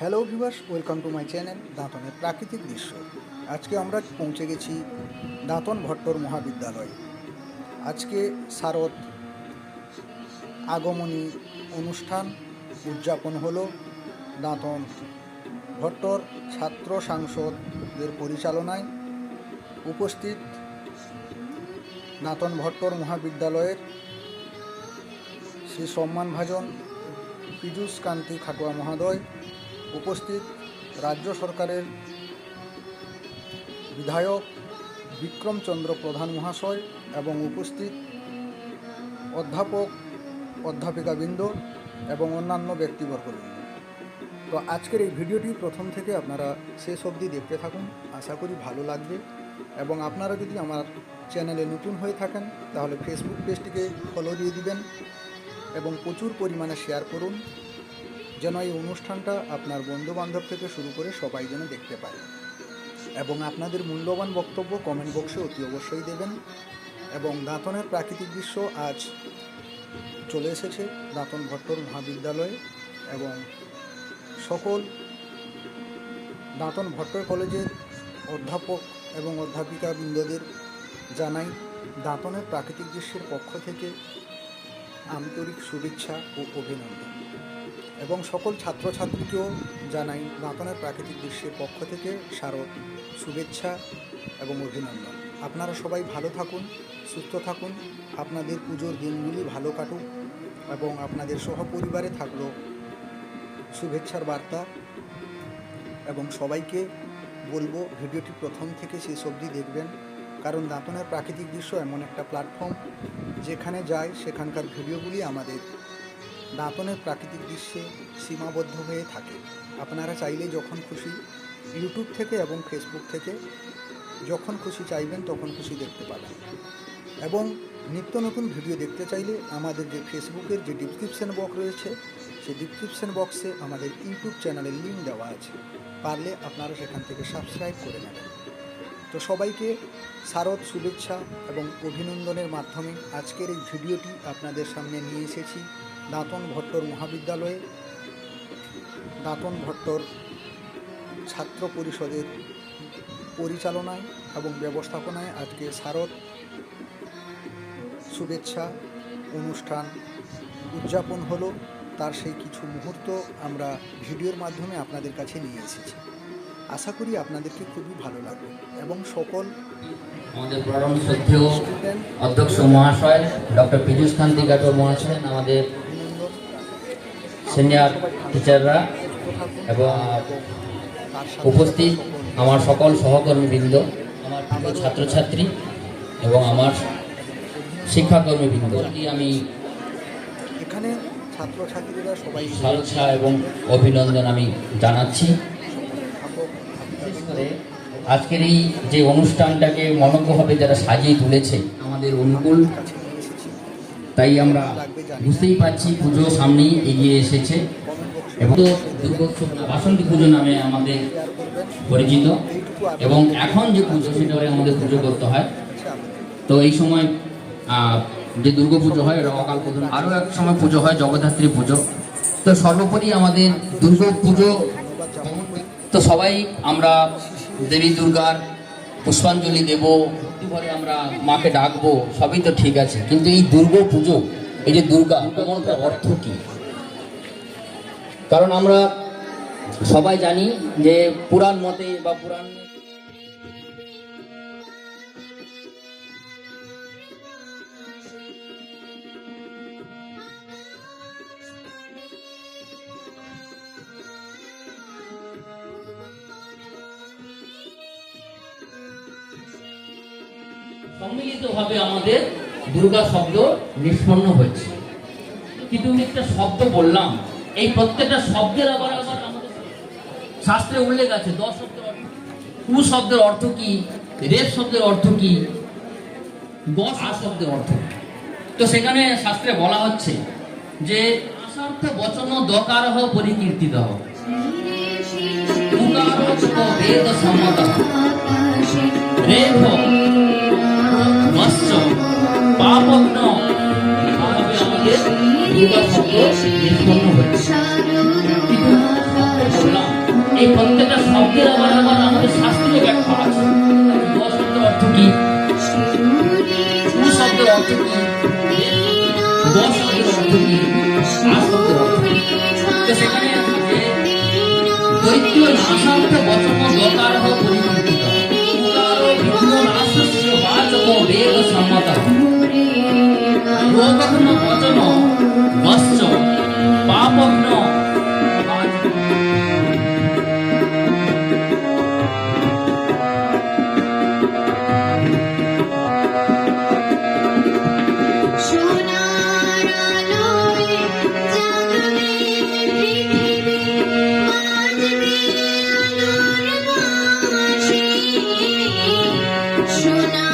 Hello viewers welcome to my channel দাঁতনের প্রাকৃতিক দৃশ্য আজকে আমরা পৌঁছে গেছি দাঁতন ভট্টর মহাবিদ্যালয়। আজকে শারদ আগমনী অনুষ্ঠান উদযাপন হলো দাঁতন ভট্টর ছাত্র সাংসদদের পরিচালনায়। উপস্থিত দাঁতন ভট্টর মহাবিদ্যালয়ের শ্রী সম্মানভাজন পীযূষ কান্তি খাটোয়া মহোদয় উপস্থিত রাজ্য সরকারের বিধায়ক বিক্রমচন্দ্র প্রধান মহাশয় এবং উপস্থিত অধ্যাপক অধ্যাপিকাবৃন্দ এবং অন্যান্য ব্যক্তিবর্গবৃন্দ তো আজকের এই ভিডিওটি প্রথম থেকে আপনারা শেষ অবধি দেখতে থাকুন। আশা করি ভালো লাগবে। এবং আপনারা যদি আমার চ্যানেলে নতুন হয়ে থাকেন, তাহলে ফেসবুক পেজটিকে ফলো দিয়ে দিবেন এবং প্রচুর পরিমাণে শেয়ার করুন। যেন এই অনুষ্ঠানটা আপনার বন্ধুবান্ধব থেকে শুরু করে সবাই যেন দেখতে পায় এবং আপনাদের মূল্যবান বক্তব্য কমেন্ট বক্সে অতি অবশ্যই দেবেন। এবং দাঁতনের প্রাকৃতিক দৃশ্য আজ চলে এসেছে দাঁতন ভট্টর মহাবিদ্যালয়ে এবং সকল দাঁতন ভট্টর কলেজের অধ্যাপক এবং অধ্যাপিকা বৃন্দদের জানাই দাঁতনের প্রাকৃতিক দৃশ্যের পক্ষ থেকে আন্তরিক শুভেচ্ছা ও অভিনন্দন। এবং সকল ছাত্রছাত্রীকেও জানাই দাঁতনের প্রাকৃতিক দৃশ্যের পক্ষ থেকে শারদ, শুভেচ্ছা এবং অভিনন্দন। আপনারা সবাই ভালো থাকুন, সুস্থ থাকুন। আপনাদের পুজোর দিনগুলি ভালো কাটুক এবং আপনাদের সহপরিবারে থাকল শুভেচ্ছার বার্তা এবং সবাইকে বলব ভিডিওটি প্রথম থেকে শেষ অবধি দেখবেন। কারণ দাঁতনের প্রাকৃতিক দৃশ্য এমন একটা প্ল্যাটফর্ম যেখানে যায় সেখানকার ভিডিওগুলি আমাদের দাঁতনের প্রাকৃতিক দৃশ্যে সীমাবদ্ধ হয়ে থাকে। আপনারা চাইলে যখন খুশি ইউটিউব থেকে এবং ফেসবুক থেকে যখন খুশি চাইবেন তখন খুশি দেখতে পাবেন। এবং নিত্য নতুন ভিডিও দেখতে চাইলে আমাদের যে ফেসবুকের যে ডিসক্রিপশন বক্স রয়েছে, সেই ডিসক্রিপশন বক্সে আমাদের ইউটিউব চ্যানেলের লিঙ্ক দেওয়া আছে। পারলে আপনারা সেখান থেকে সাবস্ক্রাইব করে নেবেন। তো সবাইকে শারদ শুভেচ্ছা এবং অভিনন্দনের মাধ্যমে আজকের এই ভিডিওটি আপনাদের সামনে নিয়ে এসেছি। দাঁতন ভট্টর মহাবিদ্যালয়ে দাঁতন ভট্টর ছাত্র পরিষদের পরিচালনায় এবং ব্যবস্থাপনায় আজকে শারদ শুভেচ্ছা অনুষ্ঠান উদযাপন হলো। তার সেই কিছু মুহূর্ত আমরা ভিডিওর মাধ্যমে আপনাদের কাছে নিয়ে এসেছি। আশা করি আপনাদেরকে খুবই ভালো লাগবে এবং সকল আমাদের পরম শ্রদ্ধেয় অধ্যক্ষ মহাশয় ডক্টর পীযুষ কান্তি গাটর মহাশয় আমাদের সিনিয়র টিচাররা এবং উপস্থিত আমার সকল সহকর্মীবৃন্দ আমার প্রিয় ছাত্রছাত্রী এবং আমার শিক্ষাকর্মীবৃন্দ। আমি এখানে ছাত্রছাত্রীরা সবাই এবং অভিনন্দন আমি জানাচ্ছি। বিশেষ করে আজকের এই যে অনুষ্ঠানটাকে মনজ্ঞভাবে যারা সাজিয়ে তুলেছে আমাদের অনুকূল তাই আমরা বুঝতেই পারছি পুজো সামনেই এগিয়ে এসেছে। এবং দুর্গোৎসব বাসন্তী পুজো নামে আমাদের পরিচিত। এবং এখন যে পুজো, সেটা আমাদের পুজো করতে হয়। তো এই সময় যে দুর্গা পুজো হয় এটা অকাল পুজো, আরও এক সময় পুজো হয়, জগদ্ধাত্রী পুজো। তো সর্বোপরি আমাদের দুর্গা পুজো, তো সবাই আমরা দেবী দুর্গার পুষ্পাঞ্জলি দেব ভক্তি ভরে আমরা মাকে ডাকবো, সবই তো ঠিক আছে। কিন্তু এই দুর্গা পুজো, এই যে দুর্গা মন্ত্রের অর্থ কি? কারণ আমরা সবাই জানি যে পুরাণ মতে বা পুরাণ সম্মিলিতভাবে আমাদের দুর্গা শব্দ নিষ্পন্ন হয়েছে। কিন্তু একটা শব্দ বললাম, এই প্রত্যেকটা শব্দের আবার আবার আমাদের শাস্ত্রে উল্লেখ আছে, দশ শব্দের অর্থ কু? শব্দের অর্থ কি? রেপ শব্দের অর্থ কি? দশ আ শব্দের অর্থ তো সেখানে শাস্ত্রে বলা হচ্ছে যে, আসার্থ বচন দকারহ পরিকীর্তিত। উকার মৎস্য পাপগ্ন এভাবে আমাদের দুর্গা শব্দ নিষ্পন্ন হয়েছে এই প্রত্যেকটা শব্দের আবার আবার আমাদের শাস্ত্রীয় ব্যাখ্যা আছে। শব্দের অর্থ কি? শব্দের অর্থ কি? শব্দের অর্থ কি? শব্দের অর্থ সেখানে দৈত্য নাশান্ত বচন দকারহ পরিবর্তিত তব বেদ সম্মত যোগহন বচন বস্য পাপঘ্ন Shuna.